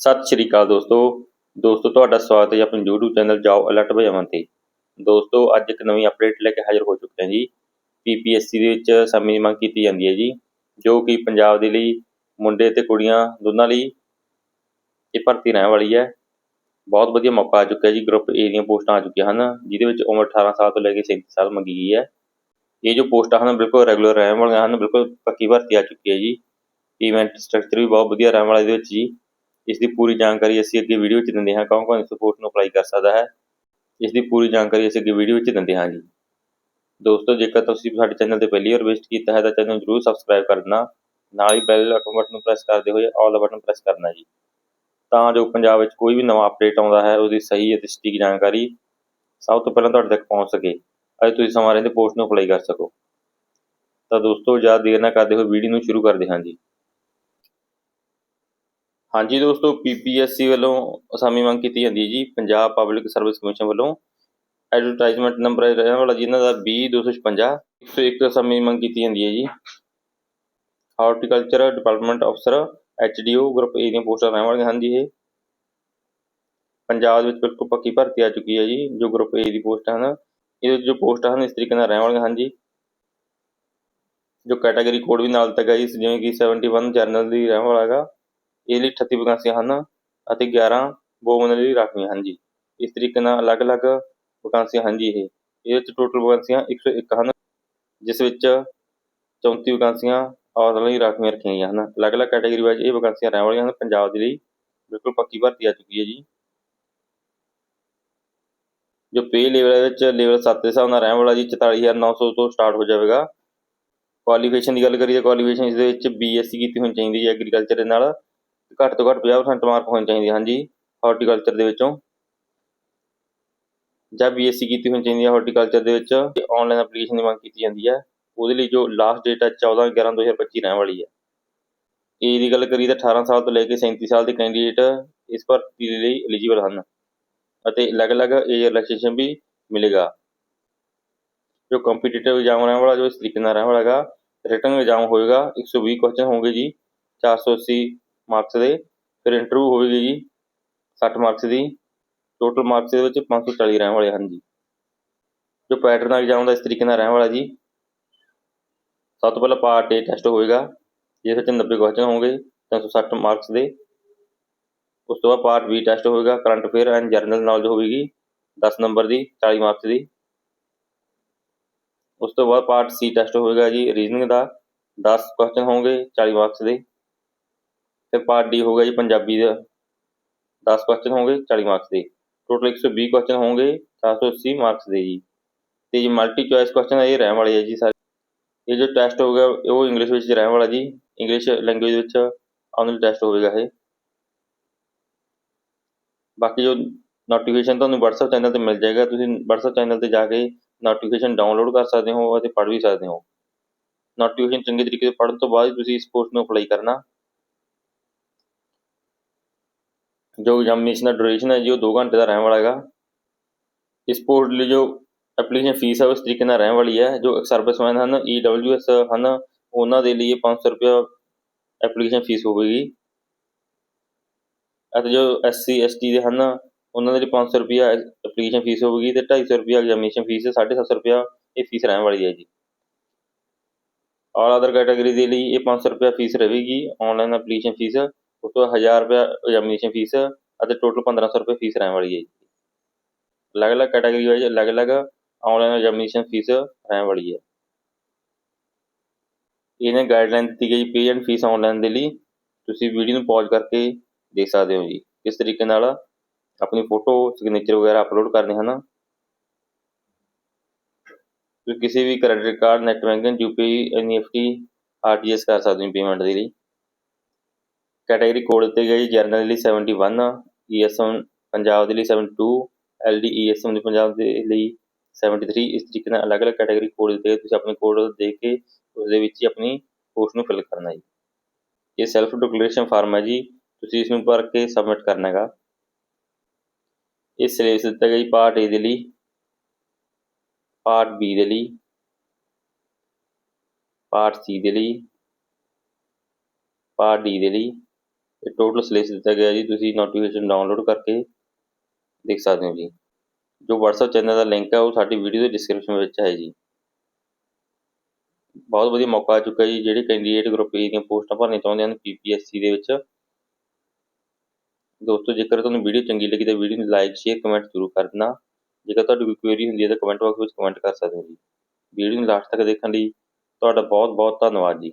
ਸਤਿ ਸ਼੍ਰੀ ਅਕਾਲ ਦੋਸਤੋ। ਦੋਸਤੋ, ਤੁਹਾਡਾ ਸਵਾਗਤ ਹੈ ਆਪਣੇ YouTube ਚੈਨਲ ਜਾਓ ਅਲਰਟ ਭਜਾਵਾਂ ਤੇ। ਦੋਸਤੋ, ਅੱਜ ਇੱਕ ਨਵੀਂ ਅਪਡੇਟ ਲੈ ਕੇ ਹਾਜ਼ਰ ਹੋ ਚੁੱਕੇ ਹਾਂ ਜੀ। PPSC ਦੇ ਵਿੱਚ ਸਮੇਂ ਦੀ ਮੰਗ ਕੀਤੀ ਜਾਂਦੀ ਹੈ ਜੀ, ਜੋ ਕਿ ਪੰਜਾਬ ਦੇ ਲਈ, ਮੁੰਡੇ ਤੇ ਕੁੜੀਆਂ ਦੋਨਾਂ ਲਈ ਇਹ ਭਰਤੀ ਰਹਿਣ ਵਾਲੀ ਹੈ। ਬਹੁਤ ਵਧੀਆ ਮੌਕਾ ਆ ਚੁੱਕਿਆ ਜੀ ਗਰੁੱਪ ਏ ਦੀਆਂ ਪੋਸਟਾਂ ਆ ਚੁੱਕੀਆਂ ਹਨ, ਜਿਹਦੇ ਵਿੱਚ ਉਮਰ 18 ਸਾਲ ਤੋਂ ਲੈ ਕੇ 37 ਸਾਲ ਮੰਗੀ ਗਈ ਹੈ। ਇਹ ਜੋ ਪੋਸਟਾਂ ਹਨ, ਬਿਲਕੁਲ ਰੈਗੂਲਰ ਰਹਿਣ ਵਾਲੀਆਂ ਹਨ, ਬਿਲਕੁਲ ਪੱਕੀ ਭਰਤੀ ਆ ਚੁੱਕੀ ਹੈ ਜੀ। ਪੇਮੈਂਟ ਸਟਰਕਚਰ ਵੀ ਬਹੁਤ ਵਧੀਆ ਰਹਿਣ ਵਾਲਾ ਇਹਦੇ ਵਿੱਚ ਜੀ। ਇਸ ਦੀ ਪੂਰੀ ਜਾਣਕਾਰੀ ਅਸੀਂ ਅੱਗੇ ਵੀਡੀਓ ਵਿੱਚ ਦਿੰਦੇ ਹਾਂ। ਕੌਣ ਕੌਣ ਇਸ ਪੋਸਟ ਨੂੰ ਅਪਲਾਈ ਕਰ ਸਕਦਾ ਹੈ? ਇਸ ਦੀ ਪੂਰੀ ਜਾਣਕਾਰੀ ਅਸੀਂ ਅੱਗੇ ਵੀਡੀਓ ਵਿੱਚ ਦਿੰਦੇ ਹਾਂ ਜੀ। ਦੋਸਤੋ, ਜੇਕਰ ਤੁਸੀਂ ਸਾਡੇ ਚੈਨਲ ਤੇ ਪਹਿਲੀ ਵਾਰ ਵਿਜ਼ਿਟ ਕੀਤਾ ਹੈ, ਤਾਂ ਚੈਨਲ ਨੂੰ ਜਰੂਰ ਸਬਸਕ੍ਰਾਈਬ ਕਰ ਦੇਣਾ ਨਾਲ ਹੀ ਬੈਲ ਆਈਕਨ ਬਟਨ ਨੂੰ ਪ੍ਰੈਸ ਕਰਦੇ ਹੋਏ ਆਲ ਦਾ ਬਟਨ ਪ੍ਰੈਸ ਕਰਨਾ ਜੀ। ਤਾਂ ਜੋ ਪੰਜਾਬ ਵਿੱਚ ਕੋਈ ਵੀ ਨਵਾਂ ਅਪਡੇਟ ਆਉਂਦਾ ਹੈ, ਉਹਦੀ ਸਹੀ ਅਤੇ ਸਟੀਕ ਜਾਣਕਾਰੀ ਸਭ ਤੋਂ ਪਹਿਲਾਂ ਤੁਹਾਡੇ ਤੱਕ ਪਹੁੰਚ ਸਕੇ। ਅੱਜ ਤੁਸੀਂ ਸਮਾਂ ਰਹਿੰਦੇ ਪੋਸਟ ਨੂੰ ਅਪਲਾਈ ਕਰ ਸਕੋ। ਤਾਂ ਦੋਸਤੋ, ਜ਼ਿਆਦਾ ਦੇਰ ਨਾ ਕਰਦੇ ਹੋਏ ਵੀਡੀਓ ਨੂੰ ਸ਼ੁਰੂ ਕਰਦੇ ਹਾਂ ਜੀ। ਹਾਂਜੀ ਦੋਸਤੋ ਪੀਪੀਐਸਸੀ ਵੱਲੋਂ ਅਸਾਮੀ ਮੰਗ ਕੀਤੀ ਜਾਂਦੀ ਹੈ ਜੀ, ਪੰਜਾਬ ਪਬਲਿਕ ਸਰਵਿਸ ਕਮਿਸ਼ਨ ਵੱਲੋਂ ਐਡਵਰਟਾਈਜ਼ਮੈਂਟ ਨੰਬਰ ਰਹਿਣ ਵਾਲਾ ਜੀ, ਇਹਨਾਂ ਦਾ 20256 101 ਅਸਾਮੀ ਮੰਗ ਕੀਤੀ ਜਾਂਦੀ ਹੈ ਜੀ। ਹਾਰਟੀਕਲਚਰ ਡਿਪਾਰਟਮੈਂਟ ਅਫਸਰ ਐਚਡੀਓ ਗਰੁੱਪ ਏ ਦੀਆਂ ਪੋਸਟਾਂ ਰਹਿਣ ਵਾਲੀਆਂ ਹਨ ਜੀ ਇਹ। ਪੰਜਾਬ ਵਿੱਚ ਬਿਲਕੁਲ ਪੱਕੀ ਭਰਤੀ ਆ ਚੁੱਕੀ ਹੈ ਜੀ, ਜੋ ਗਰੁੱਪ ਏ ਦੀ ਪੋਸਟਾਂ ਹਨ। ਇਹ ਜੋ ਪੋਸਟਾਂ ਹਨ, ਇਸ ਤਰੀਕੇ ਨਾਲ ਰਹਿਣ ਵਾਲੀਆਂ ਹਨ ਜੀ। ਜੋ ਕੈਟਾਗਰੀ ਕੋਡ ਵੀ ਨਾਲ ਦਿੱਤਾ ਜੀ, ਜਿਵੇਂ ਕਿ 71 ਜਰਨਲ ਦੀ ਰਹਿਣ ਵਾਲਾ ਹੈਗਾ। ਇਹ ਲਈ 38 ਵੈਕੈਂਸੀਆਂ ਹਨ ਅਤੇ 11 ਵੋਮਨ ਲਈ ਰਾਖਵੀਆਂ ਹਨ ਜੀ। ਇਸ ਤਰੀਕੇ ਨਾਲ ਅਲੱਗ-ਅਲੱਗ ਵੈਕੈਂਸੀਆਂ ਹਨ ਜੀ ਇਹ। ਇਹਦੇ ਵਿੱਚ ਟੋਟਲ ਵੈਕੈਂਸੀਆਂ 101 ਹਨ, ਜਿਸ ਵਿੱਚ 34 ਵੈਕੈਂਸੀਆਂ ਔਰਤਾਂ ਲਈ ਰਾਖਵੀਆਂ ਰੱਖੀਆਂ ਗਈਆਂ ਹਨ। ਅਲੱਗ-ਅਲੱਗ ਕੈਟਾਗਰੀ ਵਾਈਜ਼ ਇਹ ਵੈਕੈਂਸੀਆਂ ਰਹਿਣ ਵਾਲੀਆਂ ਹਨ, ਪੰਜਾਬ ਦੇ ਲਈ ਬਿਲਕੁਲ ਪੱਕੀ ਭਰਤੀ ਆ ਚੁੱਕੀ ਹੈ ਜੀ। ਜੋ ਪੇ ਲੈਵਲ ਵਿੱਚ ਲੈਵਲ 7 ਦੇ ਹਿਸਾਬ ਨਾਲ ਰਹਿਣ ਵਾਲਾ ਜੀ 44900 ਤੋਂ ਸਟਾਰਟ ਹੋ ਜਾਵੇਗਾ। ਕੁਆਲੀਫਿਕੇਸ਼ਨ ਦੀ ਗੱਲ ਕਰੀਏ ਕੁਆਲੀਫਿਕੇਸ਼ਨ ਇਸ ਦੇ ਵਿੱਚ ਬੀਐਸਸੀ ਕੀਤੀ ਹੋਣੀ ਚਾਹੀਦੀ ਹੈ ਐਗਰੀਕਲਚਰ ਦੇ ਨਾਲ। ਘੱਟ ਤੋਂ ਘੱਟ 50% ਮਾਰਕ ਹੋਣੇ ਚਾਹੀਦੇ ਹਨ ਜੀ ਹਾਰਟੀਕਲਚਰ ਦੇ ਵਿੱਚੋਂ। ਜਾਂ ਬੀਐਸਸੀ ਕੀਤੀ ਹੋਣੀ ਚਾਹੀਦੀ ਹੈ ਹਾਰਟੀਕਲਚਰ ਦੇ ਵਿੱਚ ਆਨਲਾਈਨ ਐਪਲੀਕੇਸ਼ਨ ਦੀ ਮੰਗ ਕੀਤੀ ਜਾਂਦੀ ਹੈ। ਉਹਦੇ ਲਈ ਜੋ ਲਾਸਟ ਡੇਟ ਹੈ 14 11 2025 ਰਹਿਣ ਵਾਲੀ ਹੈ। ਏਜ ਦੀ ਗੱਲ ਕਰੀਏ ਤਾਂ 18 ਸਾਲ ਤੋਂ ਲੈ ਕੇ 37 ਸਾਲ ਦੇ ਕੈਂਡੀਡੇਟ ਇਸ ਭਰਤੀ ਦੇ ਲਈ ਐਲੀਜੀਬਲ ਹਨ। ਅਤੇ ਅਲੱਗ-ਅਲੱਗ ਏਜ ਰਿਲੈਕਸੇਸ਼ਨ ਵੀ ਮਿਲੇਗਾ। ਜੋ ਕੰਪੀਟੀਟਿਵ ਐਗਜ਼ਾਮ ਰਹਿਣ ਵਾਲਾ, ਜੋ ਇਸ ਤਰੀਕੇ ਨਾਲ ਰਹਿਣ ਵਾਲਾ ਹੈਗਾ ਰਿਟਨ ਐਗਜ਼ਾਮ ਹੋਏਗਾ 120 ਕੁਐਸਚਨ ਹੋਣਗੇ ਜੀ 480 ਮਾਰਕਸ ਦੇ, ਫਿਰ ਇੰਟਰਵਿਊ ਹੋਵੇਗੀ ਜੀ 60 ਮਾਰਕਸ ਦੀ। ਟੋਟਲ ਮਾਰਕਸ ਦੇ ਵਿੱਚ 540 ਰਹਿਣ ਵਾਲੇ ਹਨ ਜੀ। ਜੋ ਪੈਟਰਨ ਐਗਜ਼ਾਮ ਦਾ ਇਸ ਤਰੀਕੇ ਨਾਲ ਰਹਿਣ ਵਾਲਾ ਜੀ। ਸਭ ਤੋਂ ਪਹਿਲਾਂ ਪਾਰਟ ਏ ਟੈਸਟ ਹੋਵੇਗਾ ਜਿਸ ਵਿੱਚ 90 ਕੁਐਸਚਨ ਹੋਣਗੇ 360 ਮਾਰਕਸ ਦੇ। ਉਸ ਤੋਂ ਬਾਅਦ ਪਾਰਟ ਬੀ ਟੈਸਟ ਹੋਵੇਗਾ current affair and general knowledge ਹੋਵੇਗੀ 10 ਨੰਬਰ ਦੀ 40 ਮਾਰਕਸ ਦੀ। ਉਸ ਤੋਂ ਬਾਅਦ ਪਾਰਟ ਸੀ ਟੈਸਟ ਹੋਵੇਗਾ ਜੀ ਰੀਜ਼ਨਿੰਗ ਦਾ 10 ਕੁਐਸਚਨ ਹੋਣਗੇ 40 ਮਾਰਕਸ ਦੇ। ਫਿਰ ਪਾਰਟ ਡੀ ਹੋਗਾ ਜੀ ਪੰਜਾਬੀ ਦਾ। 10 ਕੁਐਸਚਨ ਹੋਣਗੇ 40 ਮਾਰਕਸ ਦੇ। ਟੋਟਲ 120 ਕੁਐਸਚਨ ਹੋਣਗੇ 480 ਮਾਰਕਸ ਦੇ ਜੀ। ਤੇ ਜੀ ਮਲਟੀ ਚੁਆਇਸ ਕੁਐਸਚਨ ਇਹ ਰਹਿਣ ਵਾਲੇ ਹੈ ਜੀ ਸਾਰੇ। ਇਹ ਜੋ ਟੈਸਟ ਹੋਗਾ ਉਹ ਇੰਗਲਿਸ਼ ਵਿੱਚ ਰਹਿਣ ਵਾਲਾ ਜੀ। ਇੰਗਲਿਸ਼ ਲੈਂਗੁਏਜ ਵਿੱਚ ਆਉਣ ਵਾਲਾ ਟੈਸਟ ਹੋਵੇਗਾ ਇਹ। ਬਾਕੀ ਜੋ ਨੋਟੀਫਿਕੇਸ਼ਨ ਤੁਹਾਨੂੰ WhatsApp ਚੈਨਲ ਤੇ ਮਿਲ ਜਾਏਗਾ, ਤੁਸੀਂ WhatsApp ਚੈਨਲ ਤੇ ਜਾ ਕੇ ਨੋਟੀਫਿਕੇਸ਼ਨ ਡਾਊਨਲੋਡ ਕਰ ਸਕਦੇ ਹੋ ਅਤੇ ਪੜ੍ਹ ਵੀ ਸਕਦੇ ਹੋ। ਨੋਟੀਫਿਕੇਸ਼ਨ ਚੰਗੇ ਤਰੀਕੇ ਨਾਲ ਪੜ੍ਹਨ ਤੋਂ ਬਾਅਦ ਹੀ ਤੁਸੀਂ ਇਸ ਕੋਰਸ ਨੂੰ ਅਪਲਾਈ ਕਰਨਾ। ਜੋ ਐਗਜ਼ਾਮੀਨੇਸ਼ਨ ਦਾ ਡਿਊਰੇਸ਼ਨ ਹੈ ਜੀ, ਉਹ 2 ਘੰਟੇ ਦਾ ਰਹਿਣ ਵਾਲਾ ਹੈਗਾ। ਇਸ ਪੋਸਟ ਲਈ ਜੋ ਐਪਲੀਕੇਸ਼ਨ ਫੀਸ ਹੈ, ਉਸ ਤਰੀਕੇ ਨਾਲ ਰਹਿਣ ਵਾਲੀ ਹੈ। ਜੋ ਸਰਵਿਸਮੈਨ ਹਨ ਈਡਬਲਯੂਐਸ ਹਨ, ਉਹਨਾਂ ਦੇ ਲਈ 500 ਰੁਪਏ ਐਪਲੀਕੇਸ਼ਨ ਫੀਸ ਹੋਵੇਗੀ। ਅਤੇ ਜੋ ਐਸਸੀ ਐਸਟੀ ਦੇ ਹਨ, ਉਹਨਾਂ ਦੇ ਲਈ 500 ਰੁਪਏ ਐਪਲੀਕੇਸ਼ਨ ਫੀਸ ਹੋਵੇਗੀ ਤੇ 250 ਰੁਪਏ ਐਗਜ਼ਾਮੀਨੇਸ਼ਨ ਫੀਸ 750 ਰੁਪਏ ਇਹ ਫੀਸ ਰਹਿਣ ਵਾਲੀ ਹੈ ਜੀ। ਆਲ ਅਦਰ ਕੈਟਾਗਰੀ ਦੇ ਲਈ ਇਹ 500 ਰੁਪਏ ਫੀਸ ਰਹੇਗੀ ਆਨਲਾਈਨ ਐਪਲੀਕੇਸ਼ਨ ਫੀਸ ਉਸ ਤੋਂ 1000 ਰੁਪਏ ਐਗਜ਼ਾਮੀਨੇਸ਼ਨ ਫੀਸ ਅਤੇ ਟੋਟਲ 1500 ਰੁਪਏ ਫੀਸ ਰਹਿਣ ਵਾਲੀ ਹੈ ਜੀ। ਅਲੱਗ-ਅਲੱਗ ਕੈਟਾਗਰੀ ਵਾਈਜ਼ ਅਲੱਗ-ਅਲੱਗ ਆਨਲਾਈਨ ਐਗਜ਼ਾਮੀਨੇਸ਼ਨ ਫੀਸ ਰਹਿਣ ਵਾਲੀ ਹੈ। ਇਹਨੇ ਗਾਈਡਲਾਈਨ ਦਿੱਤੀ ਗਈ ਪੇ ਐਂਡ ਫੀਸ ਆਨਲਾਈਨ ਦੇ ਲਈ। ਤੁਸੀਂ ਵੀਡੀਓ ਨੂੰ ਪੌਜ਼ ਕਰਕੇ ਦੇਖ ਸਕਦੇ ਹੋ ਜੀ। ਕਿਸ ਤਰੀਕੇ ਨਾਲ ਆਪਣੀ ਫੋਟੋ ਸਿਗਨੇਚਰ ਵਗੈਰਾ ਅਪਲੋਡ ਕਰਨੇ ਹਨ। ਤੁਸੀਂ ਕਿਸੇ ਵੀ credit card net banking UPI NEFT RTS ਕਰ ਸਕਦੇ ਹੋ ਪੇਮੈਂਟ ਦੇ ਲਈ। ਕੈਟਾਗਰੀ ਕੋਡ ਦਿੱਤੇ ਗਏ ਜਰਨਲ ਲਈ 71 ਈਐਸਐਮ ਪੰਜਾਬ ਦੇ ਲਈ 72 ਐਲਡੀਈਐਸਐਮ ਦੇ ਪੰਜਾਬ ਦੇ ਲਈ 73 ਇਸ ਤਰੀਕੇ ਨਾਲ ਅਲੱਗ-ਅਲੱਗ ਕੈਟਾਗਰੀ ਕੋਡ ਦਿੱਤੇ ਗਏ ਤੁਸੀਂ ਆਪਣੇ ਕੋਡ ਦੇ ਕੇ ਉਸ ਦੇ ਵਿੱਚ ਹੀ ਆਪਣੀ ਪੋਸਟ ਨੂੰ ਫਿਲ ਕਰਨਾ ਜੀ। ਇਹ ਸੈਲਫ ਡਿਕਲੇਰੇਸ਼ਨ ਫਾਰਮ ਹੈ ਜੀ, ਤੁਸੀਂ ਇਸ ਨੂੰ ਭਰ ਕੇ ਸਬਮਿਟ ਕਰਨਾ ਹੈਗਾ। ਇਹ ਸਿਲੇਬਸ ਦਿੱਤਾ ਗਿਆ ਜੀ ਪਾਰਟ ਏ ਦੇ ਲਈ ਪਾਰਟ ਬੀ ਦੇ ਲਈ ਪਾਰਟ ਸੀ ਦੇ ਲਈ ਪਾਰਟ ਡੀ ਦੇ ਲਈ ਇਹ ਟੋਟਲ ਸਿਲੇਬਸ ਦਿੱਤਾ ਗਿਆ ਜੀ, ਤੁਸੀਂ ਨੋਟੀਫਿਕੇਸ਼ਨ ਡਾਊਨਲੋਡ ਕਰਕੇ ਦੇਖ ਸਕਦੇ ਹੋ ਜੀ। ਜੋ WhatsApp ਚੈਨਲ ਦਾ ਲਿੰਕ ਹੈ ਉਹ ਸਾਡੀ ਵੀਡੀਓ ਦੇ ਡਿਸਕ੍ਰਿਪਸ਼ਨ ਵਿੱਚ ਹੈ ਜੀ। ਬਹੁਤ ਵਧੀਆ ਮੌਕਾ ਆ ਚੁੱਕਾ ਜੀ, ਜਿਹੜੇ ਕੈਂਡੀਡੇਟ ਗਰੁੱਪ ਏ ਦੀਆਂ ਪੋਸਟਾਂ ਭਰਨੀਆਂ ਚਾਹੁੰਦੇ ਹਨ ਪੀਪੀਐਸਸੀ ਦੇ ਵਿੱਚ। ਦੋਸਤੋ, ਜੇਕਰ ਤੁਹਾਨੂੰ ਵੀਡੀਓ ਚੰਗੀ ਲੱਗੀ ਤਾਂ ਵੀਡੀਓ ਨੂੰ ਲਾਈਕ ਸ਼ੇਅਰ ਕਮੈਂਟ ਜ਼ਰੂਰ ਕਰ ਦੇਣਾ ਜੇਕਰ ਤੁਹਾਡੀ ਕੋਈ ਕੁਐਰੀ ਹੁੰਦੀ ਹੈ ਤਾਂ ਕਮੈਂਟ ਬਾਕਸ ਵਿੱਚ ਕਮੈਂਟ ਕਰ ਸਕਦੇ ਹੋ ਜੀ। ਵੀਡੀਓ ਨੂੰ ਲਾਸਟ ਤੱਕ ਦੇਖਣ ਲਈ ਤੁਹਾਡਾ ਬਹੁਤ ਬਹੁਤ ਧੰਨਵਾਦ ਜੀ।